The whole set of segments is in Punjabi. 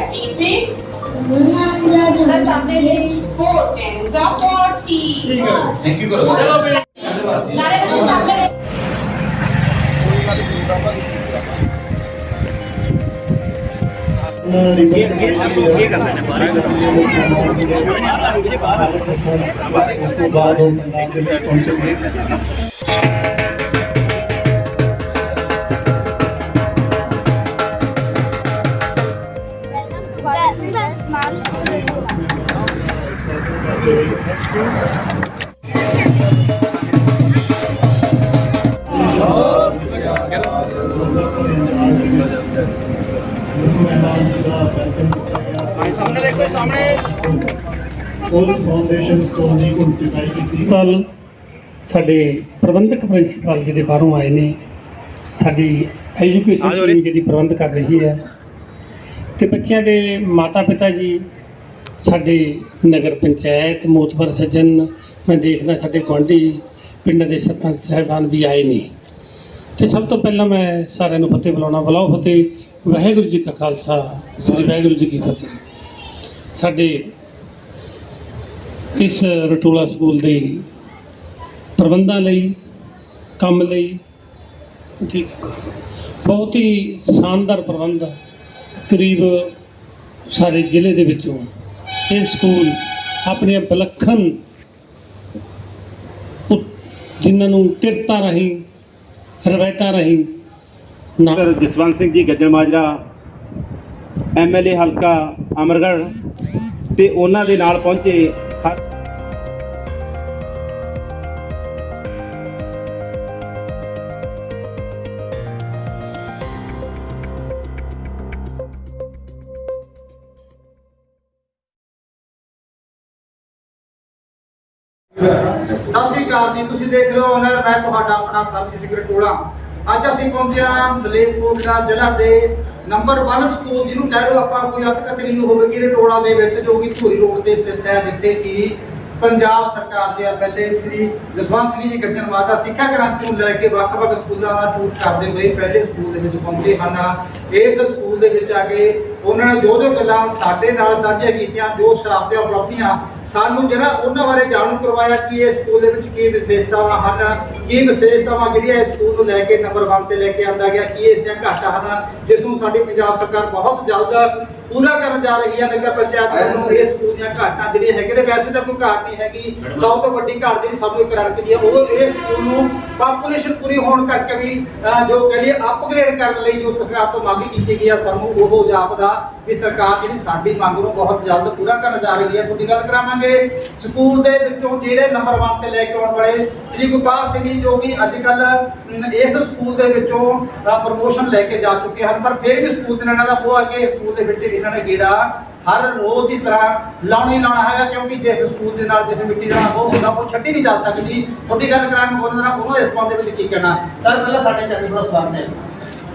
That means it's plus हमने four tens are forty. ठीक है, thank you करो. चलो बेटे. सारे बच्चे सामने. ये ये ये करना है बाहर मुझे बाहर उसके बाद कॉन्सेंट्रेट करना ਸਾਹਮਣੇ ਦੇਖੋ ਸਾਹਮਣੇ ਉਹ ਫਾਊਂਡੇਸ਼ਨ ਸਟੋਨ ਦੀ ਹੁਣ ਚੁਕਾਈ ਕੀਤੀ ਕੱਲ ਸਾਡੇ ਪ੍ਰਬੰਧਕ ਪ੍ਰਿੰਸੀਪਲ ਜਿਹੜੇ ਬਾਹਰੋਂ ਆਏ ਨੇ ਸਾਡੀ ਐਜੂਕੇਸ਼ਨ ਜਿਹੜੀ ਪ੍ਰਬੰਧ ਕਰ ਰਹੀ ਹੈ। ਤੇ ਬੱਚਿਆਂ ਦੇ ਮਾਤਾ ਪਿਤਾ ਜੀ, ਸਾਡੇ ਨਗਰ ਪੰਚਾਇਤ, ਮੋਤਬਰ ਸੱਜਣ, ਮੈਂ ਦੇਖਦਾ ਸਾਡੇ ਗੁਆਂਢੀ ਪਿੰਡਾਂ ਦੇ ਸਰਪੰਚ ਸਾਹਿਬਾਨ ਵੀ ਆਏ ਨੇ ਤੇ ਸਭ ਤੋਂ ਪਹਿਲਾਂ ਮੈਂ ਸਾਰਿਆਂ ਨੂੰ ਫਤਿਹ ਬੁਲਾਉਣਾ, ਬੁਲਾਓ ਫਤਿਹ ਵਾਹਿਗੁਰੂ ਜੀ ਕਾ ਖਾਲਸਾ, ਸ੍ਰੀ ਵਾਹਿਗੁਰੂ ਜੀ ਕੀ ਫਤਿਹ ਸਾਡੇ ਇਸ ਰਟੋਲਾ ਸਕੂਲ ਦੇ ਪ੍ਰਬੰਧਾਂ ਲਈ, ਕੰਮ ਲਈ, ਠੀਕ ਹੈ। ਬਹੁਤ ਹੀ ਸ਼ਾਨਦਾਰ ਪ੍ਰਬੰਧ ਆ। ਕਰੀਬ ਸਾਡੇ ਜ਼ਿਲ੍ਹੇ ਦੇ ਵਿੱਚੋਂ ਇਹ ਸਕੂਲ ਆਪਣੀਆਂ ਵਿਲੱਖਣ ਜਿਨ੍ਹਾਂ ਨੂੰ ਕਿਰਤਾਂ ਰਾਹੀਂ, ਰਵਾਇਤਾਂ ਰਾਹੀਂ ਨਾ ਸਰ, ਜਸਵੰਤ ਸਿੰਘ ਜੀ, ਗੱਜਣ ਮਾਜਰਾ ਐਮਐਲਏ ਹਲਕਾ ਅਮਰਗੜ੍ਹ ਤੇ ਉਹਨਾਂ ਦੇ ਨਾਲ ਪਹੁੰਚੇ ਸਤਿ ਸ੍ਰੀ ਅਕਾਲ ਜੀ, ਤੁਸੀਂ ਦੇਖ ਰਹੇ ਹੋ ਓਨਰ ਮੈਂ ਤੁਹਾਡਾ ਆਪਣਾ ਸਰਬਜੀਤ ਸਿੰਘ ਟੋਲਾ ਅੱਜ ਅਸੀਂ ਪਹੁੰਚੇ ਹਾਂ ਮਲੇਰਕੋਟਲਾ ਜ਼ਿਲ੍ਹਾ ਦੇ ਨੰਬਰ 1 ਸਕੂਲ ਜਿਹਨੂੰ ਕਹਿ ਲਓ ਆਪਾਂ ਕੋਈ ਅਤਕਤਰੀ ਨੂੰ ਹੋਵੇਗੀ ਰਟੋਲਾ ਦੇ ਵਿੱਚ, ਜੋ ਕਿ ਧੂਰੀ ਰੋਡ ਤੇ ਸਥਿਤ ਹੈ, ਜਿੱਥੇ ਕਿ ਪੰਜਾਬ ਸਰਕਾਰ ਦੇ ਐਮਐਲਏ ਸ੍ਰੀ ਜਸਵੰਤ ਸਿੰਘ ਜੀ ਗੱਜਣਵਾਦਾ ਸਿੱਖਿਆ ਕ੍ਰਾਂਤੀ ਨੂੰ ਲੈ ਕੇ ਵੱਖ-ਵੱਖ ਸਕੂਲਾਂ ਦਾ ਟੂਰ ਕਰਦੇ ਹੋਏ ਪਹਿਲੇ ਸਕੂਲ ਦੇ ਵਿੱਚ ਪਹੁੰਚੇ ਹਨ। ਇਸ ਸਕੂਲ ਦੇ ਵਿੱਚ ਆ ਕੇ ਉਹਨਾਂ ਨੇ ਜੋ ਜੋ ਗੱਲਾਂ ਸਾਡੇ ਨਾਲ ਸਾਂਝੀਆਂ ਕੀਤੀਆਂ ਜੋ ਸਟਾਫ ਦੀਆਂ ਉਪਲਬਧੀਆਂ ਸਾਨੂੰ ਜਿਹੜਾ ਉਹਨਾਂ ਬਾਰੇ ਜਾਣੂ ਕਰਵਾਇਆ ਕਿ ਇਹ ਸਕੂਲ ਦੇ ਵਿੱਚ ਕੀ ਵਿਸ਼ੇਸ਼ਤਾਵਾਂ ਹਨ ਕੀ ਵਿਸ਼ੇਸ਼ਤਾਵਾਂ ਜਿਹੜੀਆਂ ਇਸ ਸਕੂਲ ਨੂੰ ਲੈ ਕੇ ਨੰਬਰ 1 ਤੇ ਲੈ ਕੇ ਆਂਦਾ ਗਿਆ ਕੀ ਇਸ ਦੀਆਂ ਘਾਟਾਂ ਹਨ ਜਿਸ ਨੂੰ ਸਾਡੀ ਪੰਜਾਬ ਸਰਕਾਰ ਬਹੁਤ ਜਲਦ ਪੂਰਾ ਕਰਨ ਜਾ ਰਹੀ ਹੈ ਨਗਰ ਪੰਚਾਇਤ ਵੱਲੋਂ। ਇਸ ਸਕੂਲ ਦੀਆਂ ਘਾਟਾਂ ਜਿਹੜੀਆਂ ਹੈਗੇ ਨੇ ਵੈਸੇ ਤਾਂ ਕੋਈ ਘਾਟ ਨਹੀਂ ਹੈਗੀ। ਸਭ ਤੋਂ ਵੱਡੀ ਘਾਟ ਜਿਹੜੀ ਸਾਨੂੰ ਇੱਕ ਰੜਕਦੀ ਹੈ, ਉਹ ਇਹ ਸਕੂਲ ਨੂੰ ਪਾਪੂਲੇਸ਼ਨ ਪੂਰੀ ਹੋਣ ਕਰਕੇ ਵੀ ਜੋ ਕਹਿੰਦੇ ਅਪਗ੍ਰੇਡ ਕਰਨ ਲਈ ਜੋ ਸਰਕਾਰ ਤੋਂ ਮੰਗ ਕੀਤੀ ਗਈ ਆ, ਸਾਨੂੰ ਉਹ ਜਾਪਦਾ ਵੀ ਸਰਕਾਰ ਜਿਹੜੀ ਸਾਡੀ ਮੰਗ ਨੂੰ ਬਹੁਤ ਜਲਦ ਪੂਰਾ ਕਰਨ ਜਾ ਰਹੀ ਹੈ। ਤੁਹਾਡੀ ਗੱਲ ਕਰਾਵਾਂਗੇ। ਸਕੂਲ ਦੇ ਵਿੱਚੋਂ ਜਿਹੜੇ ਨੰਬਰ 1 ਤੇ ਲੈ ਕੇ ਆਉਣ ਵਾਲੇ ਸ੍ਰੀ ਗੁਰਪਾਲ ਸਿੰਘ ਜੀ, ਜੋ ਕਿ ਅੱਜ ਕੱਲ ਇਸ ਸਕੂਲ ਦੇ ਵਿੱਚੋਂ ਪ੍ਰਮੋਸ਼ਨ ਲੈ ਕੇ ਜਾ ਚੁੱਕੇ ਹਨ, ਪਰ ਫਿਰ ਵੀ ਸਕੂਲ ਦੇ ਨਾਲ ਦਾ ਉਹ ਆ ਕੇ ਸਕੂਲ ਦੇ ਵਿੱਚ ਇਹਨਾਂ ਨੇ ਗੇੜਾ ਹਰ ਰੋਜ਼ ਦੀ ਤਰ੍ਹਾਂ ਲਾਉਣੀ ਲਾਉਣਾ ਹੈਗਾ, ਕਿਉਂਕਿ ਜਿਸ ਸਕੂਲ ਦੇ ਨਾਲ, ਜਿਸ ਮਿੱਟੀ ਦਾ ਉਹ ਹੁੰਦਾ, ਉਹ ਛੱਡੀ ਨਹੀਂ ਜਾ ਸਕਦੀ। ਤੁਹਾਡੀ ਗੱਲ ਕਰਾਂ ਮੈਂ ਉਹਨਾਂ ਨਾਲ ਉਹਨਾਂ ਇਸ ਸੰਬੰਧ ਦੇ ਵਿੱਚ ਕੀ ਕਹਿਣਾ? ਸਰ, ਪਹਿਲਾਂ ਸਾਡੇ ਚੈਨਲ ਦਾ ਸਵਾਗਤ ਹੈ।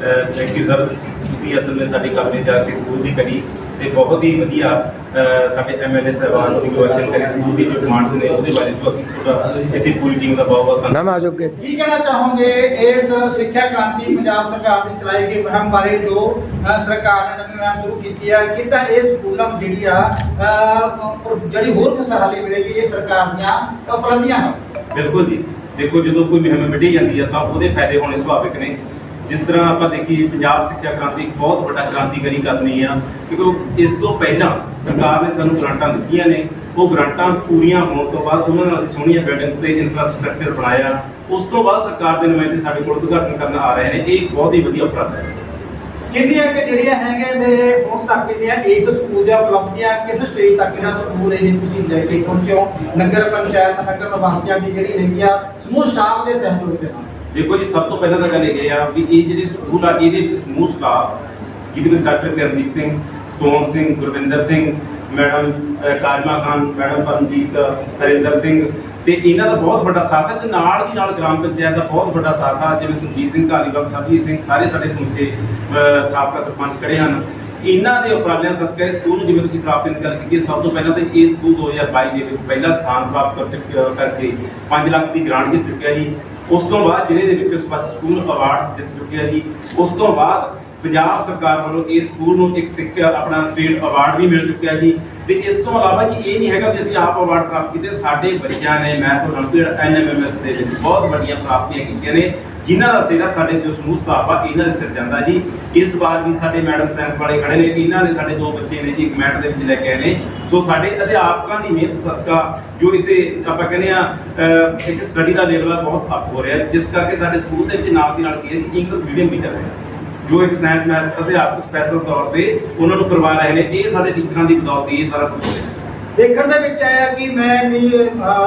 ਥੈਂਕ ਯੂ ਸਰ ਤੁਸੀਂ ਅਸਲ ਵਿੱਚ ਸਾਡੀ ਕੰਪਨੀ ਜਾ ਕੇ ਸਕੂਲ ਦੀ ਕਰੀ ਤੇ ਬਹੁਤ ਹੀ ਵਧੀਆ ਸਾਡੇ ਐਮਐਲਏ ਸਾਹਿਬਾਨ ਦੀ ਜੋ ਅਚਨ ਕਰੀ ਸਕੂਲ ਦੀ ਜੋ ਡਿਮਾਂਡਸ ਨੇ ਉਹਦੇ ਬਾਰੇ ਤੋਂ ਅਸੀਂ ਤੁਹਾਡਾ ਇੱਥੇ ਪੂਰੀ ਟੀਮ ਦਾ ਬਹੁਤ ਬਹੁਤ ਧੰਨਵਾਦ। ਕੀ ਕਹਿਣਾ ਚਾਹੋਗੇ? ਇਸ ਸਿੱਖਿਆ ਕ੍ਰਾਂਤੀ ਪੰਜਾਬ ਸਰਕਾਰ ਦੀ ਚਲਾਈ ਗਈ। ਮੁਹਿੰਮ ਬਾਰੇ ਜੋ ਸਰਕਾਰ ਨੇ ਨਵੀਂ ਮੁਹਿੰਮ ਸ਼ੁਰੂ ਕੀਤੀ ਹੈ ਕਿਤਾ ਇਹ ਸਕੂਲਾਂ ਨੂੰ ਜਿਹੜੀ ਆ ਜਿਹੜੀ ਹੋਰ ਖੁਸ਼ਹਾਲੀ ਮਿਲੇਗੀ ਇਹ ਸਰਕਾਰ ਦੀਆਂ ਉਪਲਬਧੀਆਂ ਬਿਲਕੁਲ ਜੀ। ਦੇਖੋ ਜਦੋਂ ਕੋਈ ਮੁਹਿੰਮ ਮਿਟੀ ਜਾਂਦੀ ਹੈ ਤਾਂ ਉਹਦੇ ਫਾਇਦੇ ਹੋਣੇ ਸੁਭਾਵਿਕ ਨੇ। ਜਿਸ ਤਰ੍ਹਾਂ ਆਪਾਂ ਦੇਖੀਏ, ਪੰਜਾਬ ਸਿੱਖਿਆ ਕ੍ਰਾਂਤੀ ਇੱਕ ਬਹੁਤ ਵੱਡਾ ਕ੍ਰਾਂਤੀਕਾਰੀ ਕਦਮ ਆ, ਕਿਉਂਕਿ ਇਸ ਤੋਂ ਪਹਿਲਾਂ ਸਰਕਾਰ ਨੇ ਸਾਨੂੰ ਗ੍ਰਾਂਟਾਂ ਦਿੱਤੀਆਂ ਨੇ। ਉਹ ਗ੍ਰਾਂਟਾਂ ਪੂਰੀਆਂ ਹੋਣ ਤੋਂ ਬਾਅਦ ਉਹਨਾਂ ਨਾਲ ਅਸੀਂ ਸੋਹਣੀਆਂ ਬਿਲਡਿੰਗ ਤੇ ਇਨਫਰਾਸਟ੍ਰਕਚਰ ਬਣਾਇਆ। ਉਸ ਤੋਂ ਬਾਅਦ ਸਰਕਾਰ ਦੇ ਨੁਮਾਇੰਦੇ ਸਾਡੇ ਕੋਲ ਉਦਘਾਟਨ ਕਰਨ ਆ ਰਹੇ ਨੇ। ਇਹ ਬਹੁਤ ਹੀ ਵਧੀਆ ਉਪਰਾਲਾ ਹੈ। ਕਿੰਨੀਆਂ ਕਿ ਜਿਹੜੀਆਂ ਹੈਗੇ ਨੇ, ਹੁਣ ਤੱਕ ਦੀਆਂ ਇਸ ਸਕੂਲ ਦੀਆਂ ਉਪਲਬਧੀਆਂ, ਕਿਸ ਸਟੇਜ ਤੱਕ ਜਿਹੜਾ ਸਕੂਲ ਇਹ ਤੁਸੀਂ ਲੈ ਕੇ ਪਹੁੰਚੇ ਹੋ? ਨਗਰ ਪੰਚਾਇਤ, ਨਗਰ ਨਿਵਾਸੀਆਂ ਦੀ ਜਿਹੜੀ ਹੈਗੀ ਆ, ਸਮੂਹ ਸਟਾਫ ਦੇ ਸਹਿਯੋਗ ਦੇ ਨਾਲ। ਦੇਖੋ ਜੀ ਸਭ ਤੋਂ ਪਹਿਲਾਂ ਤਾਂ ਗੱਲ ਇਹ ਆ ਵੀ ਇਹ ਜਿਹੜੇ ਸਕੂਲ ਆ ਇਹਦੇ ਵਿੱਚ ਸਮੂਹ ਸਟਾਫ ਜਿਹਦੇ ਵਿੱਚ ਡਾਕਟਰ ਕਰਨਦੀਪ ਸਿੰਘ ਸੋਹਣ ਸਿੰਘ ਗੁਰਵਿੰਦਰ ਸਿੰਘ ਮੈਡਮ ਅਹ, ਕਾਜਮਾ ਖਾਨ ਮੈਡਮ ਪਰਮਜੀਤ ਹਰਿੰਦਰ ਸਿੰਘ ਤੇ ਇਹਨਾਂ ਦਾ ਬਹੁਤ ਵੱਡਾ ਸਾਥ ਹੈ ਤੇ ਨਾਲ ਦੀ ਨਾਲ ਗ੍ਰਾਮ ਪੰਚਾਇਤ ਦਾ ਬਹੁਤ ਵੱਡਾ ਸਾਥ ਆ ਜਿਵੇਂ ਸੁਖਜੀਤ ਸਿੰਘ ਧਾਲੀਵਾਲ ਸਰਜੀਤ ਸਿੰਘ ਸਾਰੇ ਸਾਡੇ ਸਮੁੱਚੇ ਸਾਬਕਾ ਸਰਪੰਚ ਖੜੇ ਹਨ। ਇਹਨਾਂ ਦੇ ਉਪਰਾਲਿਆਂ ਸਦਕਾ ਸਕੂਲ ਜਿਵੇਂ ਤੁਸੀਂ ਪ੍ਰਾਪਤੀ ਦੀ ਗੱਲ ਕੀਤੀ ਸਭ ਤੋਂ ਪਹਿਲਾਂ ਤਾਂ ਇਹ ਸਕੂਲ 2022 ਦੇ ਵਿੱਚ ਪਹਿਲਾ ਸਥਾਨ ਪ੍ਰਾਪਤ ਕਰ ਚੁੱਕਿਆ ਕਰਕੇ 5 ਲੱਖ ਦੀ ਗ੍ਰਾਂਟ ਜਿੱਤ ਚੁੱਕਿਆ ਸੀ। ਉਸ ਤੋਂ ਬਾਅਦ ਜ਼ਿਲ੍ਹੇ ਦੇ ਵਿੱਚ ਸਵੱਛ ਸਕੂਲ ਅਵਾਰਡ ਜਿੱਤ ਚੁੱਕਿਆ ਜੀ। ਉਸ ਤੋਂ ਬਾਅਦ ਪੰਜਾਬ ਸਰਕਾਰ ਵੱਲੋਂ ਇਸ ਸਕੂਲ ਨੂੰ ਇੱਕ ਸਿੱਖਿਆ ਆਪਣਾ ਸਟੇਟ ਅਵਾਰਡ ਵੀ ਮਿਲ ਚੁੱਕਿਆ ਜੀ। ਤੇ ਇਸ ਤੋਂ ਇਲਾਵਾ ਜੀ ਇਹ ਨਹੀਂ ਹੈਗਾ ਕਿ ਅਸੀਂ ਆਪ ਅਵਾਰਡ ਪ੍ਰਾਪਤ ਕੀਤੇ, ਸਾਡੇ ਬੱਚਿਆਂ ਨੇ ਮੈਥ ਓਲੰਪੀਅਡ ਐਨਐਮਐਮਐਸ ਦੇ ਵਿੱਚ ਬਹੁਤ ਵੱਡੀਆਂ ਪ੍ਰਾਪਤੀਆਂ ਕੀਤੀਆਂ ਨੇ। ਜਿਨ੍ਹਾਂ ਦਾ ਸਿਰਾ ਸਾਡੇ ਜੋ ਸਮੂਹ ਸਟਾਫ ਆ, ਇਹਨਾਂ ਦੇ ਸਿਰ ਜਾਂਦਾ ਜੀ। ਇਸ ਵਾਰ ਵੀ ਸਾਡੇ ਮੈਡਮ ਸਾਇੰਸ ਵਾਲੇ ਖੜੇ ਨੇ, ਇਹਨਾਂ ਨੇ ਸਾਡੇ ਦੋ ਬੱਚੇ ਨੇ ਜੀ, ਇੱਕ ਮੈਟ ਦੇ ਵਿੱਚ ਲੈ ਕੇ ਆਏ ਨੇ। ਸੋ ਸਾਡੇ ਅਧਿਆਪਕਾਂ ਦੀ ਮਿਹਨਤ, ਸਦਕਾ, ਜੋ ਇੱਥੇ ਆਪਾਂ ਕਹਿੰਦੇ ਆ ਇੱਕ ਸਟੱਡੀ ਦਾ ਲੈਵਲ ਆ, ਬਹੁਤ ਅਪ ਹੋ ਰਿਹਾ। ਜਿਸ ਕਰਕੇ ਸਾਡੇ ਸਕੂਲ ਦੇ ਵਿੱਚ ਨਾਲ ਦੀ ਨਾਲ ਕੀ ਹੈ ਕਿ ਇੰਗਲਿਸ਼ ਮੀਡੀਅਮ ਵੀ ਚੱਲ ਰਿਹਾ। ਜੋ ਇੱਕ ਸਾਇੰਸ ਮੈਥ ਅਧਿਆਪਕ ਸਪੈਸ਼ਲ ਤੌਰ ਤੇ ਉਹਨਾਂ ਨੂੰ ਕਰਵਾ ਰਹੇ ਨੇ, ਇਹ ਸਾਡੇ ਟੀਚਰਾਂ ਦੀ ਬਦੌਲਤ ਹੀ ਇਹ ਸਾਰਾ ਕੁਝ ਹੋ ਦੇਖਣ ਦੇ ਵਿੱਚ ਆਇਆ ਕਿ ਮੈਂ ਨਹੀਂ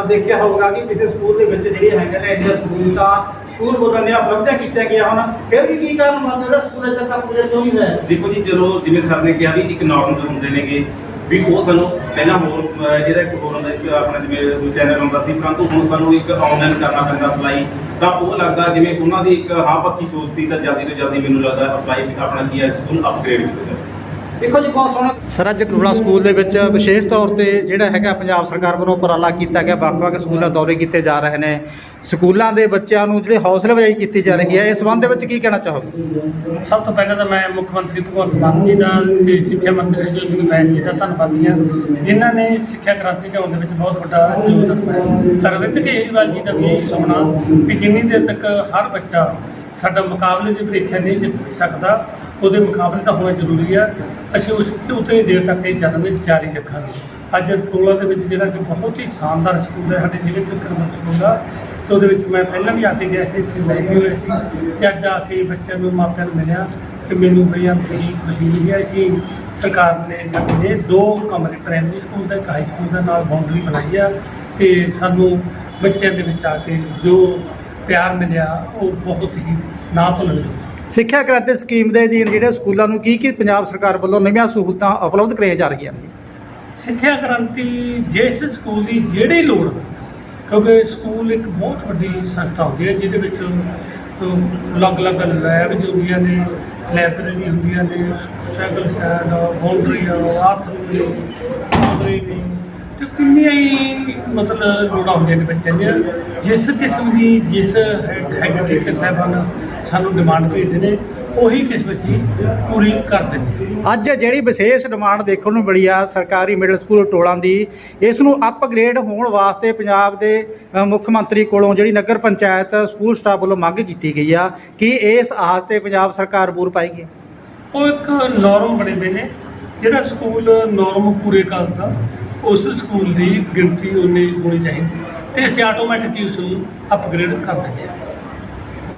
ਦੇਖਿਆ ਹੋਊਗਾ ਕਿ ਕਿਸੇ ਸਕੂਲ ਦੇ ਵਿੱਚ ਜਿਹੜੇ ਹੈਗੇ ਨੇ ਇੰਡੀਆ ਸਕੂਲ ਤਾਂ ਸਕੂਲ ਬੋਲਣ ਦੀਆਂ ਉਪਲਬਧੀਆਂ ਗਿਆ ਹੁਣ ਫਿਰ ਵੀ ਕੀ ਕਾਰਨ ਮੰਨਦੇ ਹੋ ਸਕੂਲ ਅਜੇ ਤੱਕ ਪੂਰੇ ਕਿਉਂ ਨਹੀਂ ਹੋਇਆ। ਦੇਖੋ ਜੀ ਚਲੋ ਜਿਵੇਂ ਸਰ ਨੇ ਕਿਹਾ ਵੀ ਇੱਕ ਨਾਰਮਸ ਹੁੰਦੇ ਨੇਗੇ, ਵੀ ਉਹ ਸਾਨੂੰ ਪਹਿਲਾਂ ਹੋਰ ਇਹਦਾ ਇੱਕ ਹੋਰ ਹੁੰਦਾ ਸੀ, ਆਪਣਾ ਜਿਵੇਂ ਚੈਨਲ ਹੁੰਦਾ ਸੀ, ਪਰੰਤੂ ਹੁਣ ਸਾਨੂੰ ਇੱਕ ਆਨਲਾਈਨ ਕਰਨਾ ਪੈਂਦਾ ਅਪਲਾਈ ਤਾਂ ਉਹ ਲੱਗਦਾ ਜਿਵੇਂ ਉਹਨਾਂ ਦੀ ਇੱਕ ਹਾਂ ਪੱਕੀ ਸੋਚ ਸੀ ਤਾਂ ਜਲਦੀ ਤੋਂ ਜਲਦੀ ਮੈਨੂੰ ਲੱਗਦਾ ਅਪਲਾਈ ਆਪਣਾ ਕੀ ਹੈ, ਸਕੂਲ ਅਪਗ੍ਰੇਡ ਹੋ ਜਾਵੇ ਦੇਖੋ ਜੀ ਬਹੁਤ ਸੋਹਣਾ ਸਰ ਅੱਜ ਕਰੋੜਾ ਸਕੂਲ ਦੇ ਵਿੱਚ ਵਿਸ਼ੇਸ਼ ਤੌਰ ਤੇ ਜਿਹੜਾ ਹੈਗਾ ਪੰਜਾਬ ਸਰਕਾਰ ਵੱਲੋਂ ਉਪਰਾਲਾ ਕੀਤਾ ਗਿਆ। ਵੱਖ-ਵੱਖ ਸਕੂਲਾਂ ਦੌਰੇ ਕੀਤੇ ਜਾ ਰਹੇ ਨੇ। ਸਕੂਲਾਂ ਦੇ ਬੱਚਿਆਂ ਨੂੰ ਜਿਹੜੇ ਹੌਸਲਾ ਅਫਜ਼ਾਈ ਕੀਤੀ ਜਾ ਰਹੀ ਹੈ ਇਸ ਸੰਬੰਧ ਦੇ ਵਿੱਚ ਕੀ ਕਹਿਣਾ ਚਾਹੋਗੇ? ਸਭ ਤੋਂ ਪਹਿਲਾਂ ਤਾਂ ਮੈਂ ਮੁੱਖ ਮੰਤਰੀ ਭਗਵੰਤ ਮਾਨ ਜੀ ਦਾ ਤੇ ਸਿੱਖਿਆ ਮੰਤਰੀ ਰਣਜੀਤ ਸਿੰਘ ਬੈਂਸ ਜੀ ਦਾ ਧੰਨਵਾਦੀ ਹਾਂ। ਜਿਨ੍ਹਾਂ ਨੇ ਸਿੱਖਿਆ ਕ੍ਰਾਂਤੀ ਲਿਆਉਣ ਦੇ ਵਿੱਚ ਬਹੁਤ ਵੱਡਾ ਯੋਗਦਾਨ ਪਾਇਆ। ਅਰਵਿੰਦ ਕੇਜਰੀਵਾਲ ਜੀ ਦਾ ਵੀ ਇਹ ਸੁਪਨਾ ਵੀ ਜਿੰਨੀ ਦੇਰ ਤੱਕ ਹਰ ਬੱਚਾ ਸਾਡਾ ਮੁਕਾਬਲੇ ਦੀ ਪ੍ਰੀਖਿਆ ਨਹੀਂ ਜਿੱਤ ਸਕਦਾ ਉਹਦੇ ਮੁਕਾਬਲੇ ਤਾਂ ਹੋਣਾ ਜ਼ਰੂਰੀ ਆ। ਅਸੀਂ ਉਸ ਉਤਨੀ ਦੇਰ ਤੱਕ ਇਹ ਯਤਨ ਜਾਰੀ ਰੱਖਾਂਗੇ। ਅੱਜ ਰਟੋਲਾ ਦੇ ਵਿੱਚ ਜਿਹੜਾ ਕਿ ਬਹੁਤ ਹੀ ਸ਼ਾਨਦਾਰ ਸਕੂਲ ਹੈ, ਸਾਡੇ ਜ਼ਿਲ੍ਹੇ ਦੇ ਕਰਮਨ ਸਕੂਲ ਦਾ। ਤੇ ਉਹਦੇ ਵਿੱਚ ਮੈਂ ਪਹਿਲਾਂ ਵੀ ਆ ਕੇ ਗਿਆ ਸੀ, ਇੱਥੇ ਲੈ ਕੇ ਹੋਏ ਸੀ। ਤੇ ਅੱਜ ਆ ਕੇ ਬੱਚਿਆਂ ਨੂੰ ਮਾਪਿਆਂ ਨੂੰ ਮਿਲਿਆ ਤੇ ਮੈਨੂੰ ਬੇਅੰਤ ਹੀ ਖੁਸ਼ੀ ਮਿਲੀ ਹੈ। ਕਿ ਸਰਕਾਰ ਨੇ ਜਿਹੜੇ ਦੋ ਕਮਰੇ ਪ੍ਰਾਇਮਰੀ ਸਕੂਲ ਦਾ ਇੱਕ ਹਾਈ ਸਕੂਲ ਦਾ ਨਾਲ ਬਾਉਂਡਰੀ ਬਣਾਈ ਆ। ਤੇ ਸਾਨੂੰ ਬੱਚਿਆਂ ਦੇ ਵਿੱਚ ਆ ਕੇ ਜੋ ਪਿਆਰ ਮਿਲਿਆ, ਉਹ ਬਹੁਤ ਹੀ ਨਾ ਭੁੱਲਣਯੋਗ ਸਿੱਖਿਆ ਕ੍ਰਾਂਤੀ ਸਕੀਮ ਦੇ ਅਧੀਨ ਜਿਹੜੇ ਸਕੂਲਾਂ ਨੂੰ ਕੀ ਕੀ ਪੰਜਾਬ ਸਰਕਾਰ ਵੱਲੋਂ ਨਵੀਆਂ ਸਹੂਲਤਾਂ ਉਪਲਬਧ ਕਰਾਈਆਂ ਜਾ ਰਹੀਆਂ? ਨੇ ਸਿੱਖਿਆ ਕ੍ਰਾਂਤੀ ਜਿਸ ਸਕੂਲ ਦੀ ਜਿਹੜੀ ਲੋੜ ਹੋਵੇ ਕਿਉਂਕਿ ਸਕੂਲ ਇੱਕ ਬਹੁਤ ਵੱਡੀ ਸੰਸਥਾ ਹੁੰਦੀ ਹੈ, ਜਿਹਦੇ ਵਿੱਚ ਅਲੱਗ-ਅਲੱਗ ਲੈਬ ਹੁੰਦੀਆਂ ਨੇ, ਲਾਇਬ੍ਰੇਰੀ ਹੁੰਦੀਆਂ ਨੇ, ਸਾਈਕਲ ਸਟੈਂਡ ਬਾਉਂਡਰੀ ਬਾਥਰੂਮ ਨੇ ਬਾਉਂਡਰੀ ਨੇ ਤੇ ਕਿੰਨੀਆਂ ਹੀ ਮਤਲਬ ਲੋੜਾਂ ਹੁੰਦੀਆਂ ਨੇ ਬੱਚਿਆਂ ਦੀਆਂ। ਜਿਸ ਕਿਸਮ ਦੀ ਜਿਸ ਹੈਡ ਟੀਚਰ ਸਾਹਿਬਾਨ ਸਾਨੂੰ ਡਿਮਾਂਡ ਭੇਜਦੇ ਨੇ ਉਹੀ ਕਿਸਮ ਅਸੀਂ ਪੂਰੀ ਕਰ ਦਿੰਦੇ ਅੱਜ ਜਿਹੜੀ ਵਿਸ਼ੇਸ਼ ਡਿਮਾਂਡ ਦੇਖਣ ਨੂੰ ਮਿਲੀ ਆ ਸਰਕਾਰੀ ਮਿਡਲ ਸਕੂਲ ਟੋਲਾਂ ਦੀ ਇਸ ਨੂੰ ਅਪਗ੍ਰੇਡ ਹੋਣ ਵਾਸਤੇ ਪੰਜਾਬ ਦੇ ਮੁੱਖ ਮੰਤਰੀ ਕੋਲੋਂ ਜਿਹੜੀ ਨਗਰ ਪੰਚਾਇਤ ਸਕੂਲ ਸਟਾਫ ਵੱਲੋਂ ਮੰਗ ਕੀਤੀ ਗਈ ਆ ਕਿ ਇਸ ਆਸ ਤੇ ਪੰਜਾਬ ਸਰਕਾਰ ਬੂਰ ਪਾਏਗੀ ਉਹ ਇੱਕ ਨਾਰਮ ਬਣੇ ਹੋਏ ਨੇ ਜਿਹੜਾ ਸਕੂਲ ਨਾਰਮ ਪੂਰੇ ਕਰਦਾ ਉਸ ਸਕੂਲ ਦੀ ਗਿਣਤੀ ਉਨੀ ਹੋਣੀ ਚਾਹੀਦੀ ਤੇ ਅਸੀਂ ਆਟੋਮੈਟਿਕਲੀ ਉਸ ਨੂੰ ਅਪਗ੍ਰੇਡ ਕਰ ਦਿੰਦੇ ਹਾਂ।